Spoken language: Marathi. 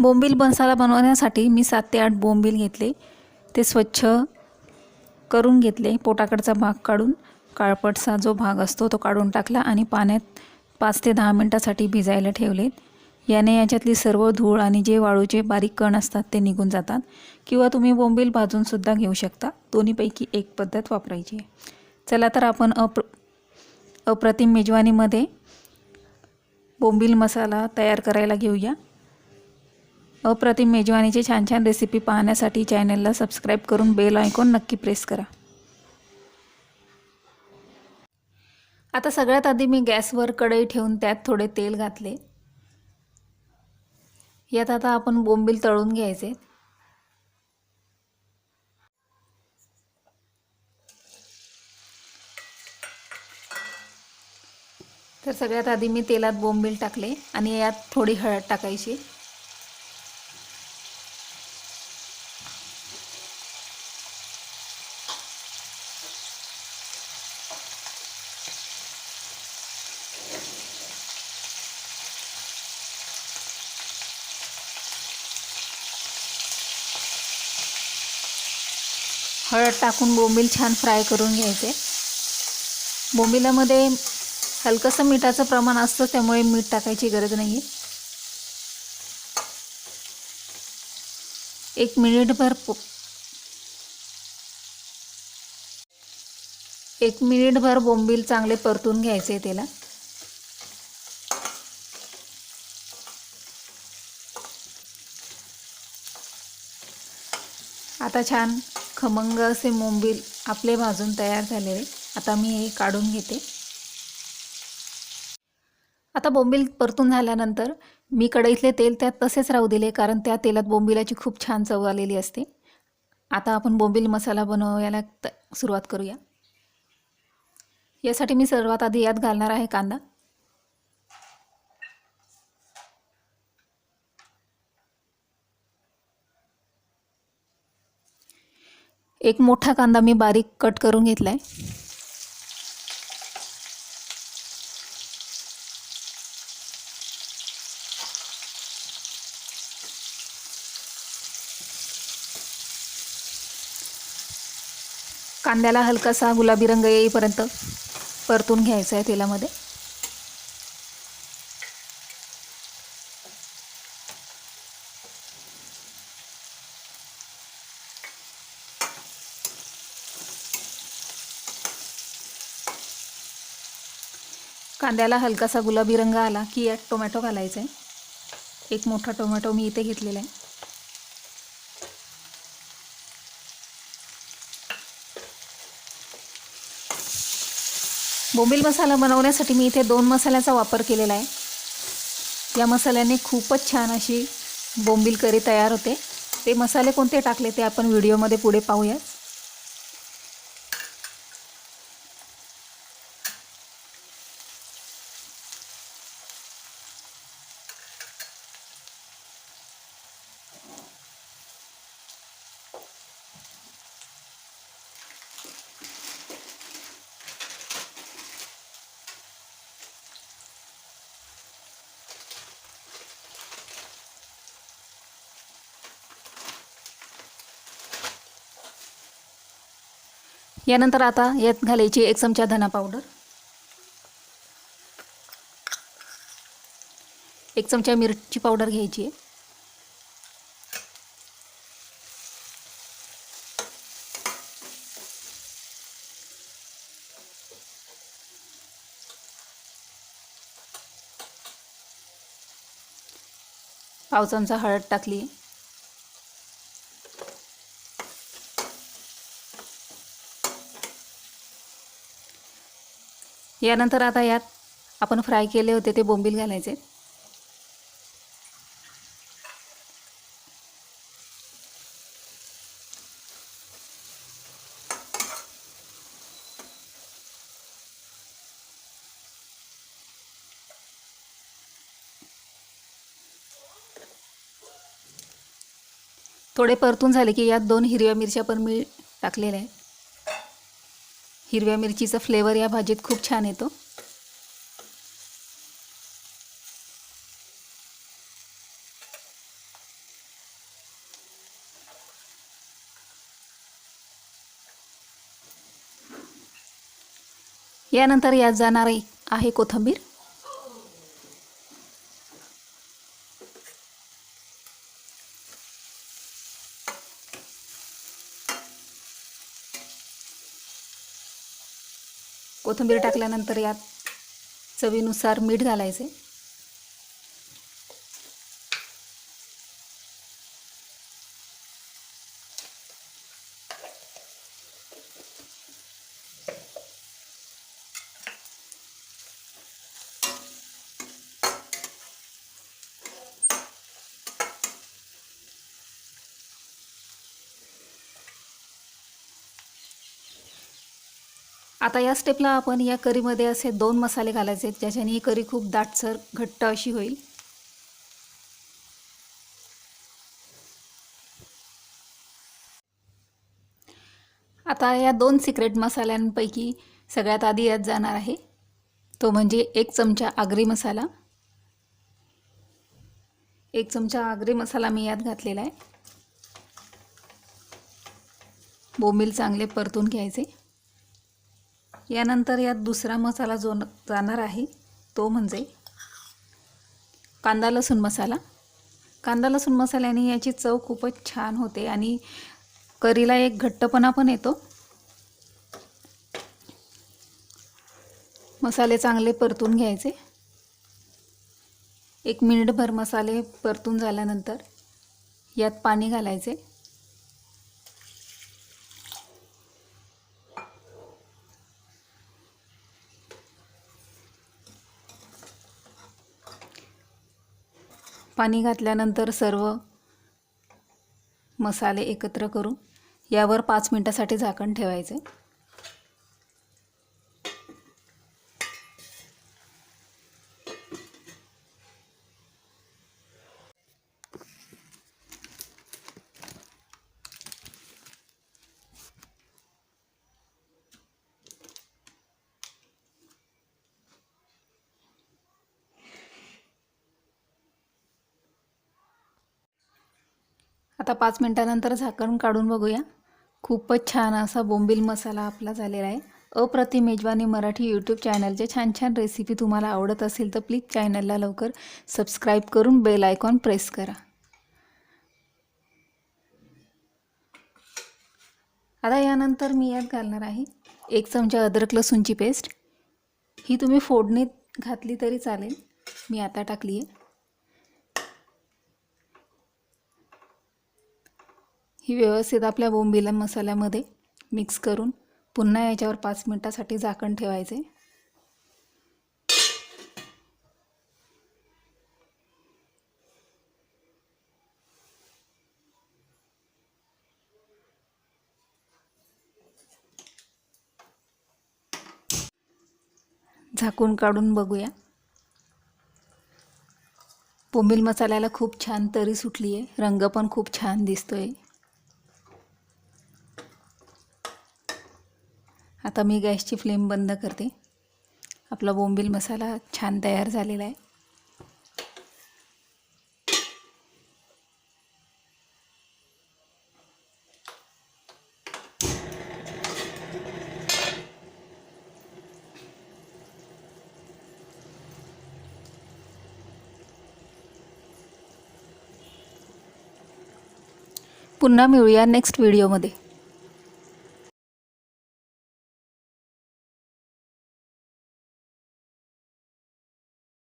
बोंबील मसाला बनवण्यासाठी मी सात ते आठ बोंबील घेतले. ते स्वच्छ करून घेतले. पोटाकडचा भाग काढून काळपटचा जो भाग असतो तो काढून टाकला आणि पाण्यात पाच ते दहा मिनटासाठी भिजायला ठेवलेत याने याच्यातली सर्व धूळ आणि जे वाळूचे बारीक कण असतात ते निघून जातात किंवा तुम्ही बोंबील भाजूनसुद्धा घेऊ शकता. दोन्हीपैकी एक पद्धत वापरायची आहे. चला तर आपण अप्र अप्रतिम मेजवानीमध्ये बोंबील मसाला तयार करायला घेऊया. अप्रतिम मेजवानीचे छान छान रेसिपी पाहण्यासाठी चॅनलला सबस्क्राईब करून बेल आयकॉन नक्की प्रेस करा. आता सगळ्यात आधी मी गॅसवर कढई ठेवून त्यात थोडे तेल घातले. यात आता आपण बोंबील तळून घ्यायचे. तर सगळ्यात आधी मी तेलात बोंबील टाकले आणि यात थोडी हळद टाकायची. हळद टाकून बोंबील छान फ्राय करून घ्यायचे. बोंबिलामध्ये हलकंसं मिठाचं प्रमाण असतं त्यामुळे मीठ टाकायची गरज नाही आहे एक मिनिटभर पो एक मिनिटभर बोंबील चांगले परतून घ्यायचे त्याला. आता छान खमंग असे बोंबील आपले भाजून तयार झालेले. आता मी हे काढून घेते. आता बोंबील परतून झाल्यानंतर मी कढईतले तेल त्यात तसेच राहू दिले कारण त्या तेलात बोंबिलाची खूप छान चव आलेली असते. आता आपण बोंबील मसाला बनवायला त सुरुवात करूया. यासाठी मी सर्वात आधी यात घालणार आहे कांदा. एक मोठा कांदा मी बारीक कट करून घेतला आहे कांद्याला हलकासा गुलाबी रंग येईपर्यंत परतून घ्यायचा आहे तेलामध्ये. कांद्याला हलकासा गुलाबी रंग आला की यात टोमॅटो घालायचा आहे एक मोठा टोमॅटो मी इथे घेतलेला आहे बोंबील मसाला बनवण्यासाठी मी इथे दोन मसाल्याचा वापर केलेला आहे या मसाल्याने खूपच छान अशी बोंबील करी तयार होते. ते मसाले कोणते टाकले ते आपण व्हिडिओमध्ये पुढे पाहूयात. यानंतर आता यात घालायची एक चमचा धना पावडर एक चमचा मिरची पावडर घ्यायची. आहे पाव चमचा हळद टाकली. यानंतर आता यात आपण फ्राय केले होते ते बोंबील घालायचे. थोडे परतून झाले की यात दोन हिरव्या मिरच्या पण मी टाकलेल्या आहे हिरव्या मिरचीचा फ्लेवर या भाजीत खूप छान येतो. यानंतर यात जाणार आहे कोथंबीर. कोथिंबीर टाकल्यानंतर यात चवीनुसार मीठ घालायचे. आता या स्टेपला आपण या करीमध्ये असे दोन मसाले घालायचे आहेत ज्याच्याने ही करी खूप दाटसर घट्ट अशी होईल. आता या दोन सिक्रेट मसाल्यांपैकी सगळ्यात आधी यात जाणार आहे. तो म्हणजे एक चमचा आगरी मसाला. एक चमचा आगरी मसाला मी यात घातलेला आहे. बोंबील चांगले परतून घ्यायचे. यानंतर यात दुसरा मसाला जो न- जाणार आहे तो म्हणजे कांदा लसूण मसाला. कांदा लसूण मसाल्याने याची चव खूपच छान होते आणि करीला एक घट्टपणा पण येतो. मसाले चांगले परतून घ्यायचे. एक मिनिटभर मसाले परतून झाल्यानंतर यात पाणी घालायचे. पाणी घातल्यानंतर सर्व मसाले एकत्र करून यावर पाच मिनटासाठी झाकण ठेवायचे. आता पाच मिनटानंतर झाकण काढून बघूया. खूपच छान असा बोंबील मसाला आपला झालेला आहे. अप्रतिम मेजवानी मराठी यूट्यूब चॅनलचे छान छान रेसिपी तुम्हाला आवडत असेल तर प्लीज चॅनलला लवकर सबस्क्राईब करून बेल आयकॉन प्रेस करा. आता यानंतर मी यात घालणार आहे एक चमचा अद्रक लसूणची पेस्ट ही तुम्ही फोडणीत घातली तरी चालेल. मी आता टाकली आहे ही व्यवस्थित आपल्या बोंबिला मसाल्यामध्ये मिक्स करून पुन्हा याच्यावर पाच मिनटासाठी झाकण ठेवायचे. झाकून काढून बघूया. बोंबील मसाल्याला खूप छान तरी सुटली आहे रंग पण खूप छान दिसतोय. आता मी गॅसची फ्लेम बंद करते. आपला बोंबील मसाला छान तयार झालेला आहे. पुन्हा मिळूया नेक्स्ट व्हिडिओमध्ये